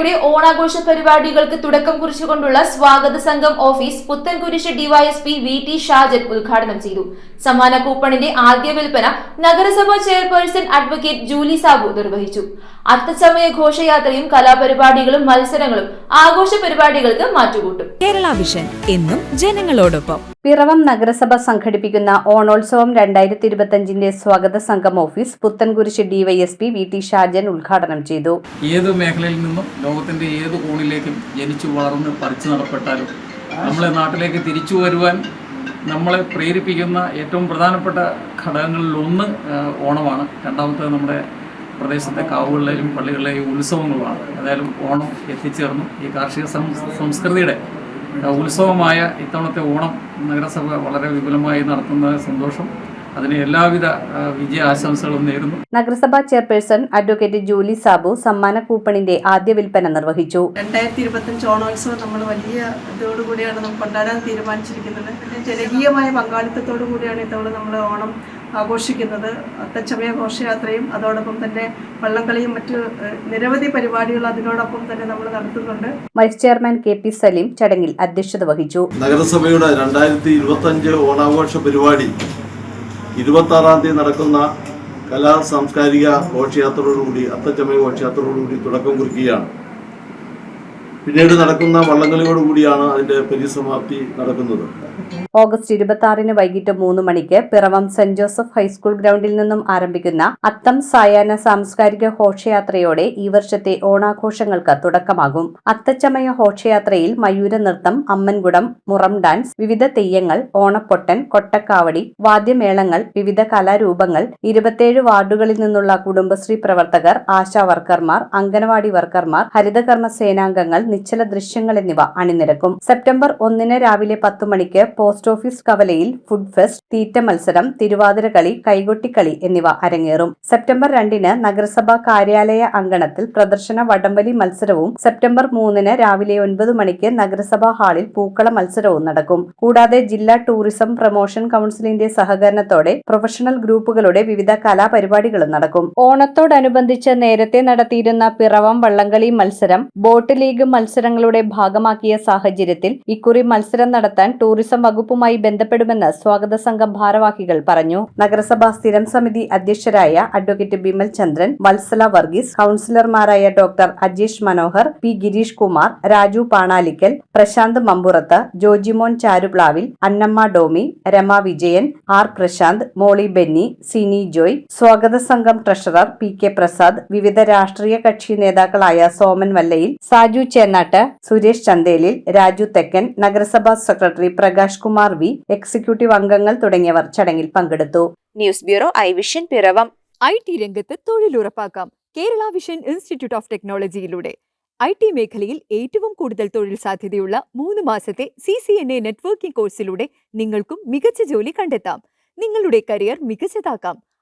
നഗരസഭയുടെ ഓണാഘോഷ പരിപാടികൾക്ക് തുടക്കം കുറിച്ചുകൊണ്ടുള്ള സ്വാഗത സംഘം office Puthenkurish DYSP V T Shajan ഉദ്ഘാടനം ചെയ്തു. സമ്മാന കൂപ്പണിന്റെ ആദ്യ വിൽപ്പന നഗരസഭാ ചെയർപേഴ്സൺ അഡ്വക്കേറ്റ് ജൂലി സാബു നിർവഹിച്ചു. അത്തച്ചമയ ഘോഷയാത്രയും കലാപരിപാടികളും മത്സരങ്ങളും ആഘോഷ പരിപാടികൾക്ക് മാറ്റുകൂട്ടും. കേരള വിഷൻ എന്നും ജനങ്ങളോടൊപ്പം. പിറവം നഗരസഭ സംഘടിപ്പിക്കുന്ന ഓണോത്സവം രണ്ടായിരത്തി ഇരുപത്തിയഞ്ചിന്റെ സ്വാഗത സംഘം office Puthenkurish DYSP V T Shajan ഉദ്ഘാടനം ചെയ്തു. ഏത് മേഖലയിൽ നിന്നും ലോകത്തിന്റെ ഏത് കോണിലേക്കും ജനിച്ചു വളർന്ന് പറിച്ചു നടപ്പെട്ടാലും നമ്മളെ നാട്ടിലേക്ക് തിരിച്ചു വരുവാൻ നമ്മളെ പ്രേരിപ്പിക്കുന്ന ഏറ്റവും പ്രധാനപ്പെട്ട ഘടകങ്ങളിലൊന്ന് ഒന്ന് ഓണമാണ്. രണ്ടാമത്തേത് നമ്മുടെ പ്രദേശത്തെ കാവുകളിലെയും പള്ളികളിലെയും ഉത്സവങ്ങളുമാണ്. ഏതായാലും ഓണം എത്തിച്ചേർന്നു. ഈ കാർഷിക സംസ്കൃതിയുടെ ഉത്സവമായ ഇത്തവണത്തെ ഓണം നഗരസഭ വളരെ വിപുലമായി നടത്തുന്ന സന്തോഷം. അതിന് എല്ലാവിധ വിജയ ആശംസകളും നേരുന്നു. നഗരസഭാ ചെയർപേഴ്സൺ അഡ്വക്കേറ്റ് ജൂലി സാബു സമ്മാന കൂപ്പണിന്റെ ആദ്യ വിൽപ്പന നിർവഹിച്ചു. രണ്ടായിരത്തി ഇരുപത്തഞ്ച് ഓണോത്സവം നമ്മൾ വലിയ ഇതോടുകൂടിയാണ് നമ്മൾ കൊണ്ടാടാൻ തീരുമാനിച്ചിരിക്കുന്നത്. ജനകീയമായ പങ്കാളിത്തത്തോടു കൂടിയാണ് ഇത്തവണ നമ്മൾ ഓണം ആഘോഷിക്കുന്നത്. അത്തച്ചമയ ഘോഷയാത്രയും അതോടൊപ്പം തന്നെ വള്ളംകളിയും മറ്റ് നിരവധി പരിപാടികൾ അതിനോടൊപ്പം തന്നെ നമ്മൾ നടത്തുന്നുണ്ട്. Vice chairman K P Saleem ചടങ്ങിൽ അധ്യക്ഷത വഹിച്ചു. നഗരസഭയുടെ രണ്ടായിരത്തി ഇരുപത്തഞ്ച് ഓണാഘോഷ പരിപാടി ഇരുപത്തി ആറാം തീയതി നടക്കുന്ന കലാ സാംസ്കാരിക ഘോഷയാത്രയോടുകൂടി അത്തച്ചമയ ഘോഷയാത്രയോടുകൂടി തുടക്കം കുറിക്കുകയാണ്. പിന്നീട് നടക്കുന്ന വള്ളംകളിയോടുകൂടിയാണ് അതിന്റെ പരിസമാപ്തി നടക്കുന്നത്. ഓഗസ്റ്റ് ഇരുപത്തി ആറിന് വൈകിട്ട് മൂന്ന് മണിക്ക് പിറവം സെന്റ് ജോസഫ് ഹൈസ്കൂൾ ഗ്രൗണ്ടിൽ നിന്നും ആരംഭിക്കുന്ന അത്തം സായാഹ്ന സാംസ്കാരിക ഘോഷയാത്രയോടെ ഈ വർഷത്തെ ഓണാഘോഷങ്ങൾക്ക് തുടക്കമാകും. അത്തച്ചമയ ഘോഷയാത്രയിൽ മയൂര നൃത്തം അമ്മൻകുടം മുറം ഡാൻസ് വിവിധ തെയ്യങ്ങൾ ഓണപ്പൊട്ടൻ കൊട്ടക്കാവടി വാദ്യമേളങ്ങൾ വിവിധ കലാരൂപങ്ങൾ ഇരുപത്തിയേഴ് വാർഡുകളിൽ നിന്നുള്ള കുടുംബശ്രീ പ്രവർത്തകർ ആശാ വർക്കർമാർ അംഗനവാടി വർക്കർമാർ ഹരിതകർമ്മ സേനാംഗങ്ങൾ നിശ്ചല ദൃശ്യങ്ങൾ എന്നിവ അണിനിരക്കും. സെപ്റ്റംബർ ഒന്നിന് രാവിലെ പത്ത് മണിക്ക് പോസ്റ്റ് ഓഫീസ് കവലയിൽ ഫുഡ് ഫെസ്റ്റ് തീറ്റ മത്സരം തിരുവാതിരകളി കൈകൊട്ടിക്കളി എന്നിവ അരങ്ങേറും. സെപ്റ്റംബർ രണ്ടിന് നഗരസഭാ കാര്യാലയ അങ്കണത്തിൽ പ്രദർശന വടംവലി മത്സരവും സെപ്റ്റംബർ മൂന്നിന് രാവിലെ ഒൻപത് മണിക്ക് നഗരസഭാ ഹാളിൽ പൂക്കള മത്സരവും നടക്കും. കൂടാതെ ജില്ലാ ടൂറിസം പ്രൊമോഷൻ കൌൺസിലിന്റെ സഹകരണത്തോടെ പ്രൊഫഷണൽ ഗ്രൂപ്പുകളുടെ വിവിധ കലാപരിപാടികളും നടക്കും. ഓണത്തോടനുബന്ധിച്ച് നേരത്തെ നടത്തിയിരുന്ന പിറവം വള്ളംകളി മത്സരം ബോട്ട് ലീഗ് മത്സരങ്ങളുടെ ഭാഗമാക്കിയ സാഹചര്യത്തിൽ ഇക്കുറി മത്സരം നടത്താൻ ടൂറിസം വകുപ്പുമായി ബന്ധപ്പെടുമെന്ന് സ്വാഗത സംഘം ഭാരവാഹികൾ പറഞ്ഞു. നഗരസഭാ സ്ഥിരം സമിതി അധ്യക്ഷരായ അഡ്വക്കേറ്റ് ബിമൽ ചന്ദ്രൻ വത്സല വർഗീസ് കൗൺസിലർമാരായ doctor Ajesh Manohar P Girish Kumar Raju Panalickal Prasanth Mampurath Jojimon Charuplavil Annamma Domi Rama Vijayan R Prasanth Molly Benny Cini Joy സ്വാഗത സംഘം ട്രഷറർ പി കെ പ്രസാദ് വിവിധ രാഷ്ട്രീയ കക്ഷി നേതാക്കളായ സോമൻ വല്ലയിൽ സാജു ചേന്നാട്ട് സുരേഷ് ചന്തേലിൽ രാജു തെക്കൻ നഗരസഭാ secretary Prakash Kumar V executive അംഗങ്ങൾ തുടങ്ങിയവർ ചടങ്ങിൽ പങ്കെടുത്തു. News bureau I Vision Piravom. I T രംഗത്ത് തൊഴിലുറപ്പാക്കാം. കേരള വിഷൻ ഇൻസ്റ്റിറ്റ്യൂട്ട് ഓഫ് ടെക്നോളജിയിലൂടെ. ഐ ടി മേഖലയിൽ ഏറ്റവും കൂടുതൽ തൊഴിൽ സാധ്യതയുള്ള മൂന്ന് മാസത്തെ C C N A networking കോഴ്സിലൂടെ നിങ്ങൾക്കും മികച്ച ജോലി കണ്ടെത്താം. നിങ്ങളുടെ കരിയർ മികച്ചതാക്കാം.